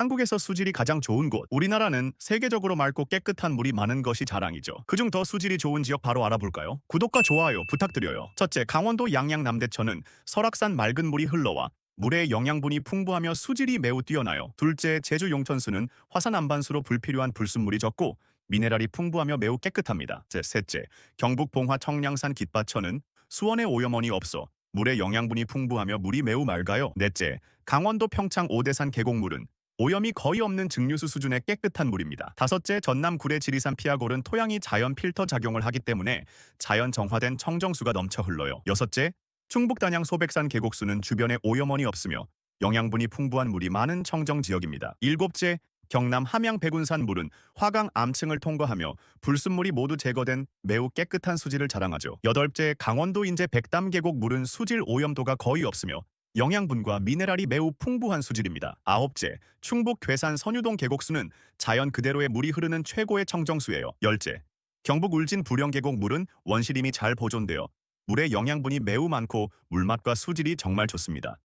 한국에서 수질이 가장 좋은 곳. 우리나라는 세계적으로 맑고 깨끗한 물이 많은 것이 자랑이죠. 그중 더 수질이 좋은 지역 바로 알아볼까요? 구독과 좋아요 부탁드려요. 첫째, 강원도 양양 남대천은 설악산 맑은 물이 흘러와 물의 영양분이 풍부하며 수질이 매우 뛰어나요. 둘째, 제주 용천수는 화산 안반수로 불필요한 불순물이 적고 미네랄이 풍부하며 매우 깨끗합니다. 제 셋째, 경북 봉화 청량산 깃바천은 수원에 오염원이 없어 물의 영양분이 풍부하며 물이 매우 맑아요. 넷째, 강원도 평창 오대산 계곡물은 오염이 거의 없는 증류수 수준의 깨끗한 물입니다. 다섯째, 전남 구례 지리산 피아골은 토양이 자연 필터 작용을 하기 때문에 자연 정화된 청정수가 넘쳐 흘러요. 여섯째, 충북 단양 소백산 계곡수는 주변에 오염원이 없으며 영양분이 풍부한 물이 많은 청정 지역입니다. 일곱째, 경남 함양 백운산 물은 화강 암층을 통과하며 불순물이 모두 제거된 매우 깨끗한 수질을 자랑하죠. 여덟째, 강원도 인제 백담 계곡 물은 수질 오염도가 거의 없으며 영양분과 미네랄이 매우 풍부한 수질입니다. 아홉째, 충북 괴산 선유동 계곡수는 자연 그대로의 물이 흐르는 최고의 청정수예요. 열째, 경북 울진 부령 계곡 물은 원시림이 잘 보존되어 물의 영양분이 매우 많고 물맛과 수질이 정말 좋습니다.